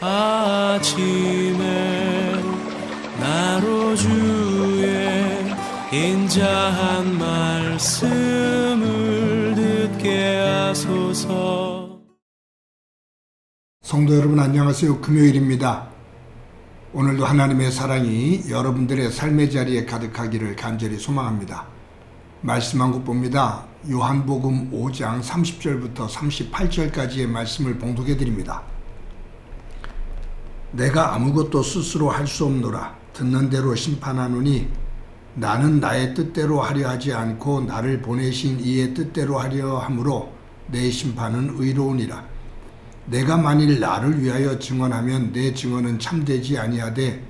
아침에 나로 주의 인자한 말씀을 듣게 하소서 성도 여러분 안녕하세요. 금요일입니다. 오늘도 하나님의 사랑이 여러분들의 삶의 자리에 가득하기를 간절히 소망합니다. 말씀 한곳 봅니다. 요한복음 5장 30절부터 38절까지의 말씀을 봉독해 드립니다. 내가 아무것도 스스로 할 수 없노라. 듣는 대로 심판하노니 나는 나의 뜻대로 하려 하지 않고 나를 보내신 이의 뜻대로 하려 함으로 내 심판은 의로우니라. 내가 만일 나를 위하여 증언하면 내 증언은 참되지 아니하되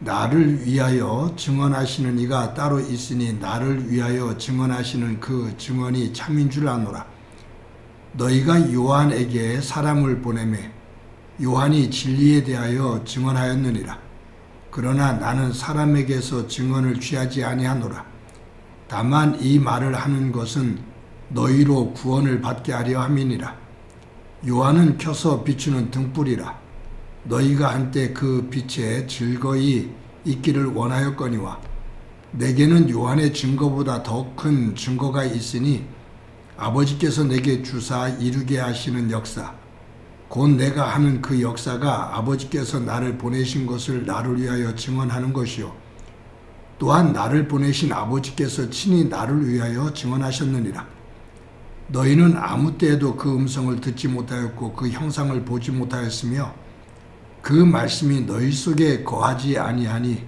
나를 위하여 증언하시는 이가 따로 있으니 나를 위하여 증언하시는 그 증언이 참인 줄 아노라. 너희가 요한에게 사람을 보내매 요한이 진리에 대하여 증언하였느니라. 그러나 나는 사람에게서 증언을 취하지 아니하노라. 다만 이 말을 하는 것은 너희로 구원을 받게 하려 함이니라. 요한은 켜서 비추는 등불이라. 너희가 한때 그 빛에 즐거이 있기를 원하였거니와 내게는 요한의 증거보다 더 큰 증거가 있으니 아버지께서 내게 주사 이루게 하시는 역사 곧 내가 하는 그 역사가 아버지께서 나를 보내신 것을 나를 위하여 증언하는 것이요 또한 나를 보내신 아버지께서 친히 나를 위하여 증언하셨느니라 너희는 아무 때에도 그 음성을 듣지 못하였고 그 형상을 보지 못하였으며 그 말씀이 너희 속에 거하지 아니하니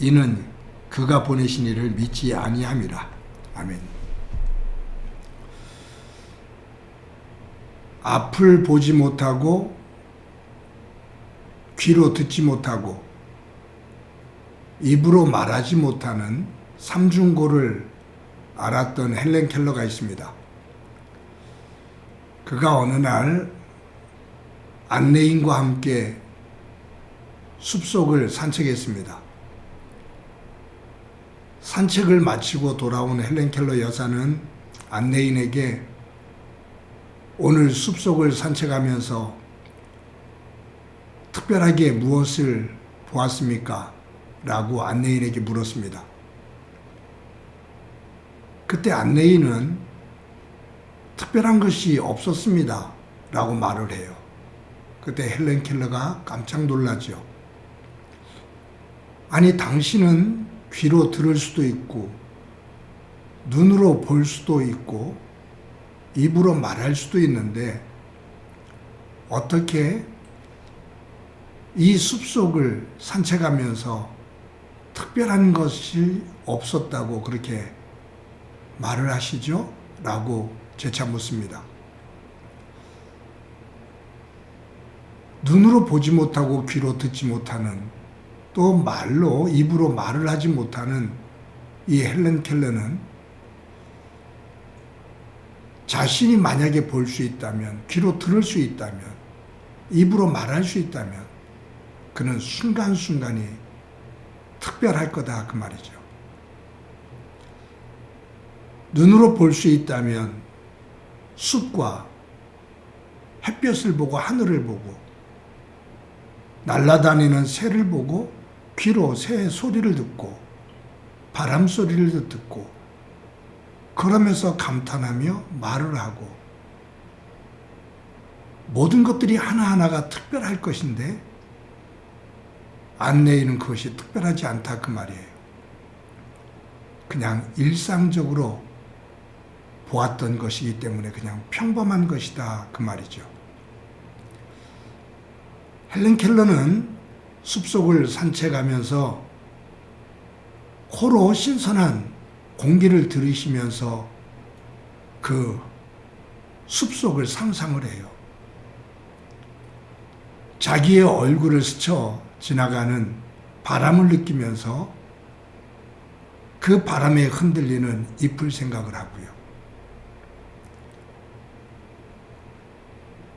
이는 그가 보내신 이를 믿지 아니함이라. 아멘. 앞을 보지 못하고 귀로 듣지 못하고 입으로 말하지 못하는 삼중고를 알았던 헬렌 켈러가 있습니다. 그가 어느 날 안내인과 함께 숲속을 산책했습니다. 산책을 마치고 돌아온 헬렌 켈러 여사는 안내인에게 오늘 숲속을 산책하면서 특별하게 무엇을 보았습니까? 라고 안내인에게 물었습니다. 그때 안내인은 특별한 것이 없었습니다. 라고 말을 해요. 그때 헬렌 켈러가 깜짝 놀라죠. 아니, 당신은 귀로 들을 수도 있고, 눈으로 볼 수도 있고, 입으로 말할 수도 있는데, 어떻게 이 숲속을 산책하면서 특별한 것이 없었다고 그렇게 말을 하시죠? 라고 재차 묻습니다. 눈으로 보지 못하고 귀로 듣지 못하는 또 말로 입으로 말을 하지 못하는 이 헬렌 켈러는 자신이 만약에 볼 수 있다면, 귀로 들을 수 있다면, 입으로 말할 수 있다면, 그는 순간순간이 특별할 거다. 그 말이죠. 눈으로 볼 수 있다면, 숲과 햇볕을 보고 하늘을 보고, 날아다니는 새를 보고 귀로 새의 소리를 듣고 바람 소리를 듣고 그러면서 감탄하며 말을 하고 모든 것들이 하나하나가 특별할 것인데 안내인은 그것이 특별하지 않다 그 말이에요. 그냥 일상적으로 보았던 것이기 때문에 그냥 평범한 것이다 그 말이죠. 헬렌 켈러는 숲속을 산책하면서 코로 신선한 공기를 들이쉬면서 그 숲속을 상상을 해요. 자기의 얼굴을 스쳐 지나가는 바람을 느끼면서 그 바람에 흔들리는 잎을 생각을 하고요.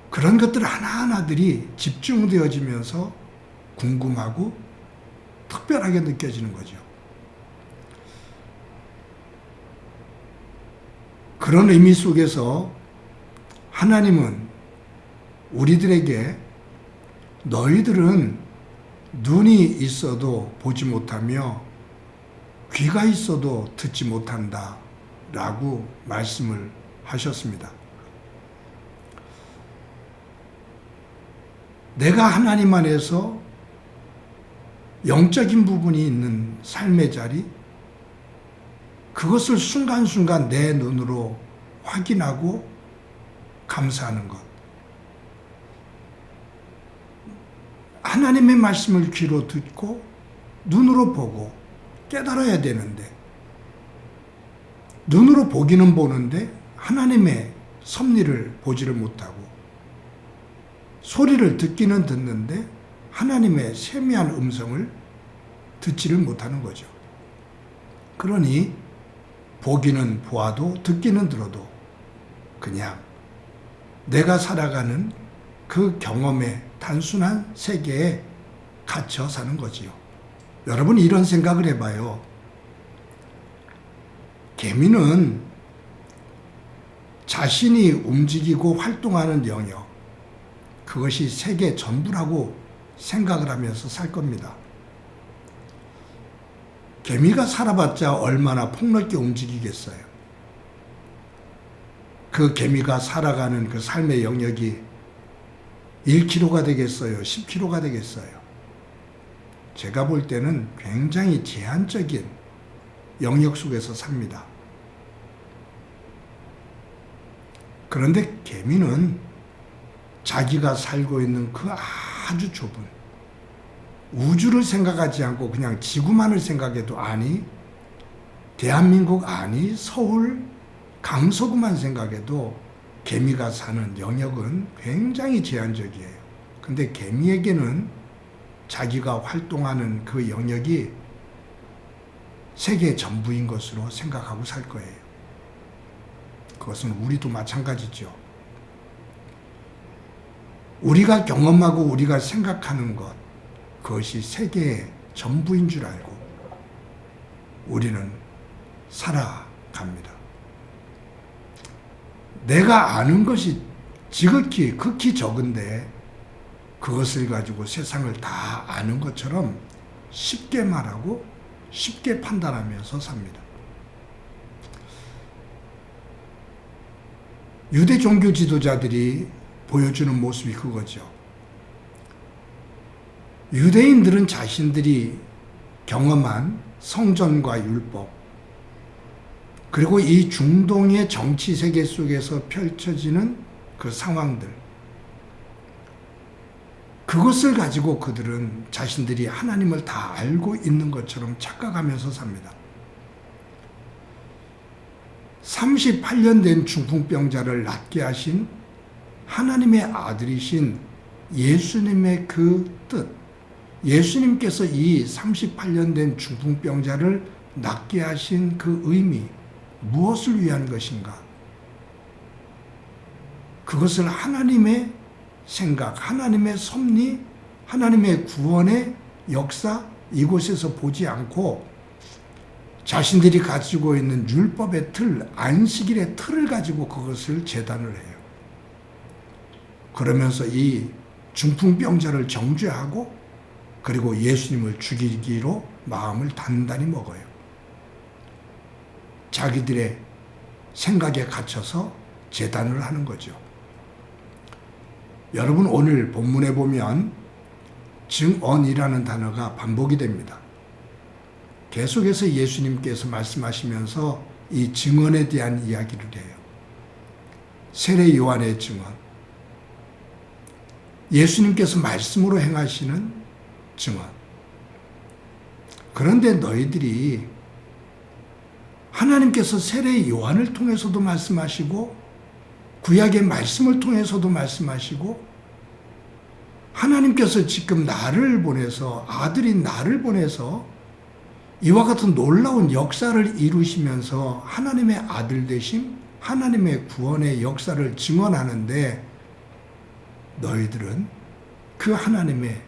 그런 것들 하나하나들이 집중되어지면서 궁금하고 특별하게 느껴지는 거죠. 그런 의미 속에서 하나님은 우리들에게 너희들은 눈이 있어도 보지 못하며 귀가 있어도 듣지 못한다. 라고 말씀을 하셨습니다. 내가 하나님 안에서 영적인 부분이 있는 삶의 자리, 그것을 순간순간 내 눈으로 확인하고 감사하는 것. 하나님의 말씀을 귀로 듣고 눈으로 보고 깨달아야 되는데 눈으로 보기는 보는데 하나님의 섭리를 보지를 못하고 소리를 듣기는 듣는데 하나님의 세미한 음성을 듣지를 못하는 거죠. 그러니 보기는 보아도 듣기는 들어도 그냥 내가 살아가는 그 경험의 단순한 세계에 갇혀 사는 거지요. 여러분 이런 생각을 해봐요. 개미는 자신이 움직이고 활동하는 영역, 그것이 세계 전부라고 생각을 하면서 살 겁니다. 개미가 살아봤자 얼마나 폭넓게 움직이겠어요. 그 개미가 살아가는 그 삶의 영역이 1km가 되겠어요? 10km가 되겠어요? 제가 볼 때는 굉장히 제한적인 영역 속에서 삽니다. 그런데 개미는 자기가 살고 있는 그 아주 좁은 우주를 생각하지 않고 그냥 지구만을 생각해도 아니, 대한민국 아니, 서울, 강서구만 생각해도 개미가 사는 영역은 굉장히 제한적이에요. 근데 개미에게는 자기가 활동하는 그 영역이 세계 전부인 것으로 생각하고 살 거예요. 그것은 우리도 마찬가지죠. 우리가 경험하고 우리가 생각하는 것, 그것이 세계의 전부인 줄 알고 우리는 살아갑니다. 내가 아는 것이 지극히 극히 적은데 그것을 가지고 세상을 다 아는 것처럼 쉽게 말하고 쉽게 판단하면서 삽니다. 유대 종교 지도자들이 보여주는 모습이 그거죠. 유대인들은 자신들이 경험한 성전과 율법, 그리고 이 중동의 정치 세계 속에서 펼쳐지는 그 상황들, 그것을 가지고 그들은 자신들이 하나님을 다 알고 있는 것처럼 착각하면서 삽니다. 38년 된 중풍병자를 낫게 하신 하나님의 아들이신 예수님의 그 뜻, 예수님께서 이 38년 된 중풍병자를 낫게 하신 그 의미, 무엇을 위한 것인가? 그것을 하나님의 생각, 하나님의 섭리, 하나님의 구원의 역사 이곳에서 보지 않고 자신들이 가지고 있는 율법의 틀, 안식일의 틀을 가지고 그것을 재단을 해요. 그러면서 이 중풍병자를 정죄하고 그리고 예수님을 죽이기로 마음을 단단히 먹어요. 자기들의 생각에 갇혀서 재단을 하는 거죠. 여러분 오늘 본문에 보면 증언이라는 단어가 반복이 됩니다. 계속해서 예수님께서 말씀하시면서 이 증언에 대한 이야기를 해요. 세례 요한의 증언. 예수님께서 말씀으로 행하시는 증언. 그런데 너희들이 하나님께서 세례 요한을 통해서도 말씀하시고 구약의 말씀을 통해서도 말씀하시고 하나님께서 지금 나를 보내서 아들인 나를 보내서 이와 같은 놀라운 역사를 이루시면서 하나님의 아들 되심, 하나님의 구원의 역사를 증언하는데 너희들은 그 하나님의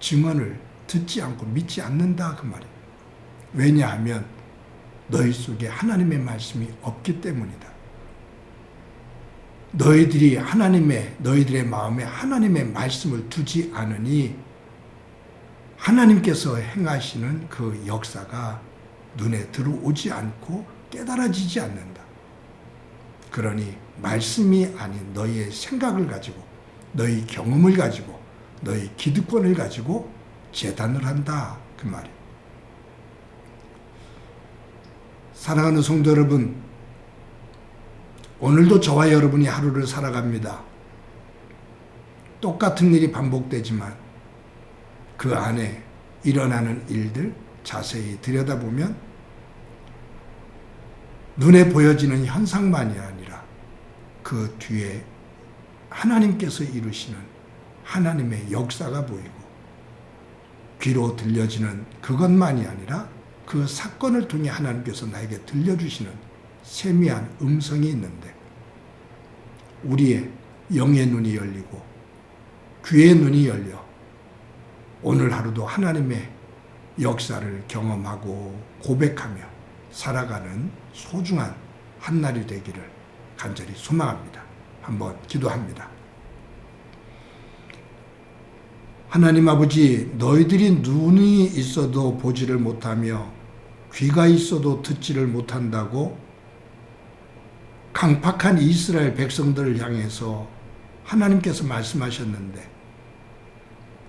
증언을 듣지 않고 믿지 않는다 그 말이에요. 왜냐하면 너희 속에 하나님의 말씀이 없기 때문이다. 너희들이 하나님의 너희들의 마음에 하나님의 말씀을 두지 않으니 하나님께서 행하시는 그 역사가 눈에 들어오지 않고 깨달아지지 않는다. 그러니 말씀이 아닌 너희의 생각을 가지고 너희 경험을 가지고 너희 기득권을 가지고 재단을 한다 그 말이에요. 사랑하는 성도 여러분, 오늘도 저와 여러분이 하루를 살아갑니다. 똑같은 일이 반복되지만 그 안에 일어나는 일들 자세히 들여다보면 눈에 보여지는 현상만이 아니라 그 뒤에 하나님께서 이루시는 하나님의 역사가 보이고 귀로 들려지는 그것만이 아니라 그 사건을 통해 하나님께서 나에게 들려주시는 세미한 음성이 있는데 우리의 영의 눈이 열리고 귀의 눈이 열려 오늘 하루도 하나님의 역사를 경험하고 고백하며 살아가는 소중한 한날이 되기를 간절히 소망합니다. 한번 기도합니다. 하나님 아버지, 너희들이 눈이 있어도 보지를 못하며 귀가 있어도 듣지를 못한다고 강팍한 이스라엘 백성들을 향해서 하나님께서 말씀하셨는데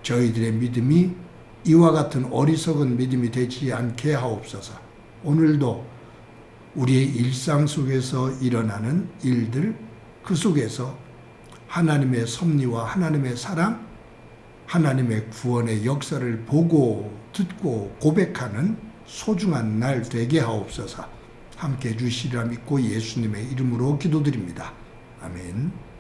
저희들의 믿음이 이와 같은 어리석은 믿음이 되지 않게 하옵소서. 오늘도 우리의 일상 속에서 일어나는 일들 그 속에서 하나님의 섭리와 하나님의 사랑, 하나님의 구원의 역사를 보고 듣고 고백하는 소중한 날 되게 하옵소서. 함께 해주시리라 믿고 예수님의 이름으로 기도드립니다. 아멘.